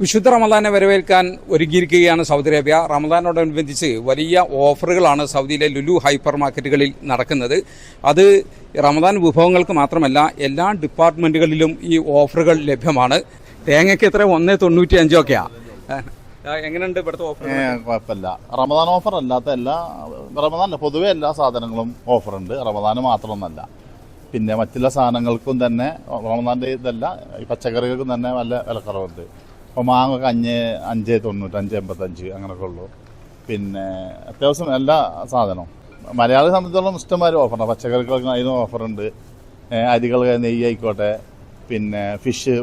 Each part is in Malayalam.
വിശുദ്ധ റമദാനെ വരവേൽക്കാൻ ഒരുങ്ങിയിരിക്കുകയാണ് സൗദി അറേബ്യ. റമദാനോടനുബന്ധിച്ച് വലിയ ഓഫറുകളാണ് സൗദിയിലെ ലുലു ഹൈപ്പർ മാർക്കറ്റുകളിൽ നടക്കുന്നത്. അത് റമദാൻ വിഭവങ്ങൾക്ക് മാത്രമല്ല എല്ലാ ഡിപ്പാർട്ട്മെന്റുകളിലും ഈ ഓഫറുകൾ ലഭ്യമാണ്. തേങ്ങയ്ക്ക് എത്ര? ഒന്ന് തൊണ്ണൂറ്റി അഞ്ചൊക്കെയാ എങ്ങനെയുണ്ട് ഇവിടുത്തെ ഓഫർ കുഴപ്പമില്ല. റമദാൻ ഓഫർ അല്ലാത്ത എല്ലാ റമദാൻ പൊതുവേ എല്ലാ സാധനങ്ങളും ഓഫറുണ്ട്. റമദാന് മാത്രമൊന്നല്ല. പിന്നെ മറ്റുള്ള സാധനങ്ങൾക്കും തന്നെ റമദാന്റെ ഇതല്ല ഈ പച്ചക്കറികൾക്കും തന്നെ നല്ല വിലക്കുറവുണ്ട്. ഇപ്പോൾ മാങ്ങൊക്കെ അഞ്ച് അഞ്ച് തൊണ്ണൂറ്റഞ്ച് എൺപത്തഞ്ച് അങ്ങനെയൊക്കെ ഉള്ളൂ. പിന്നെ അത്യാവശ്യം എല്ലാ സാധനവും മലയാളിയെ സംബന്ധിച്ചിടത്തോളം ഇഷ്ടംമാതിരി ഓഫറുണ്ട് പച്ചക്കറികൾക്ക് അതിനും ഓഫറുണ്ട് അരികൾ നെയ്യ് ആയിക്കോട്ടെ. പിന്നെ ഫിഷ്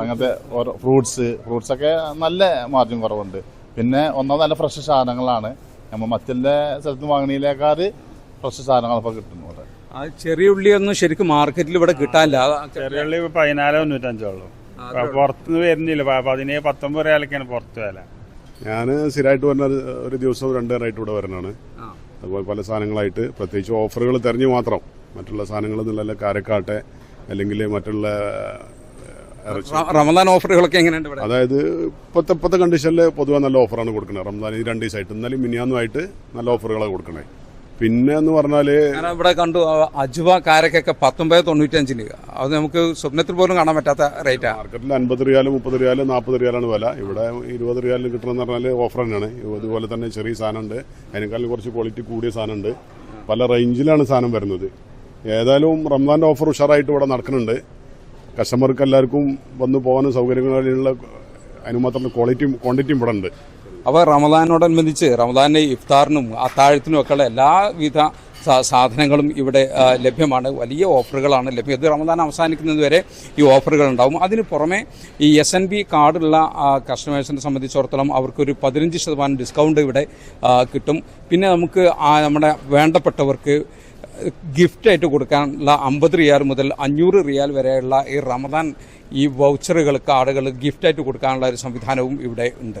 അങ്ങനത്തെ ഓരോ ഫ്രൂട്ട്സ് ഫ്രൂട്ട്സൊക്കെ നല്ല മാർജിൻ കുറവുണ്ട്. പിന്നെ ഒന്നാമത് നല്ല ഫ്രഷ് സാധനങ്ങളാണ്. നമ്മൾ മറ്റുള്ള സ്ഥലത്ത് വാങ്ങണീലേക്കാൾ ഫ്രഷ് സാധനങ്ങളൊക്കെ കിട്ടുന്നു ചെറിയ ഉള്ളിയൊന്നും ശരിക്കും മാർക്കറ്റിൽ ഇവിടെ കിട്ടാനില്ല. ചെറിയ ഉള്ളി പതിനാല് തൊണ്ണൂറ്റഞ്ചുള്ളൂ പുറത്തുനിന്ന് വരുന്നില്ല. പതിനേഴ് പത്തൊമ്പത് റിയാലൊക്കെയാണ് പുറത്ത് വില ഞാൻ സ്ഥിരമായിട്ട് വരുന്ന ഒരു- ദിവസം രണ്ട് നേരമായിട്ട് ഇവിടെ വരണാണ്. അതുപോലെ പല സാധനങ്ങളായിട്ട് പ്രത്യേകിച്ച് ഓഫറുകൾ തെരഞ്ഞു മാത്രം. മറ്റുള്ള സാധനങ്ങൾ എന്നുള്ള കാരക്കാട്ടെ അല്ലെങ്കിൽ മറ്റുള്ള റമദാൻ ഓഫറുകളൊക്കെ എങ്ങനെയുണ്ട് അതായത് ഇപ്പോഴത്തെ ഇപ്പോഴത്തെ കണ്ടീഷനിൽ പൊതുവെ നല്ല ഓഫറാണ് കൊടുക്കുന്നത് റമദാൻ ഈ രണ്ട് ദിവസമായിട്ട്. ഇന്നലെയും മിനിയാന്നുമായിട്ട് നല്ല ഓഫറുകളാണ് കൊടുക്കണേ. പിന്നെ എന്ന് പറഞ്ഞാൽ ഇവിടെ കണ്ടു അജുവ കാരക്കൊക്കെ പത്തൊമ്പത് തൊണ്ണൂറ്റഞ്ചിന് അത് നമുക്ക് സ്വപ്നത്തിൽ പോലും കാണാൻ പറ്റാത്ത റേറ്റാ മാർക്കറ്റിൽ അൻപത് റിയാലും മുപ്പത് റിയാലും നാൽപ്പത് റിയാലാണ് വില. ഇവിടെ ഇരുപത് റിയാലിന് കിട്ടണമെന്ന് പറഞ്ഞാൽ ഓഫർ തന്നെയാണ്. ഇതുപോലെ തന്നെ ചെറിയ സാധനമുണ്ട്. അതിനേക്കാളും കുറച്ച് ക്വാളിറ്റി കൂടിയ സാധനമുണ്ട്. പല റേഞ്ചിലാണ് സാധനം വരുന്നത്. ഏതായാലും റംസാന്റെ ഓഫർ ഉഷാറായിട്ട് ഇവിടെ നടക്കുന്നുണ്ട്. കസ്റ്റമർക്ക് എല്ലാവർക്കും വന്നു പോകാനും സൗകര്യങ്ങളുള്ള അതിന് മാത്രം ക്വാളിറ്റിയും ക്വാണ്ടിറ്റിയും ഇവിടെ ഉണ്ട്. അപ്പോൾ റമദാനോടനുബന്ധിച്ച് റമദാന്റെ ഇഫ്താറിനും അത്താഴത്തിനും ഒക്കെയുള്ള എല്ലാവിധ സാധനങ്ങളും ഇവിടെ ലഭ്യമാണ്. വലിയ ഓഫറുകളാണ് ലഭ്യം. ഇത് റമദാൻ അവസാനിക്കുന്നത് വരെ ഈ ഓഫറുകൾ ഉണ്ടാവും. അതിന് പുറമെ ഈ എസ് എൻ ബി കാർഡുള്ള കസ്റ്റമേഴ്സിനെ സംബന്ധിച്ചിടത്തോളം അവർക്കൊരു പതിനഞ്ച് ശതമാനം ഡിസ്കൗണ്ട് ഇവിടെ കിട്ടും. പിന്നെ നമുക്ക് നമ്മുടെ വേണ്ടപ്പെട്ടവർക്ക് ഗിഫ്റ്റായിട്ട് കൊടുക്കാനുള്ള അമ്പത് റിയാൽ മുതൽ അഞ്ഞൂറ് റിയാൽ വരെയുള്ള ഈ റമദാൻ ഈ വൗച്ചറുകൾ കാർഡുകൾ ഗിഫ്റ്റായിട്ട് കൊടുക്കാനുള്ള ഒരു സംവിധാനവും ഇവിടെ ഉണ്ട്.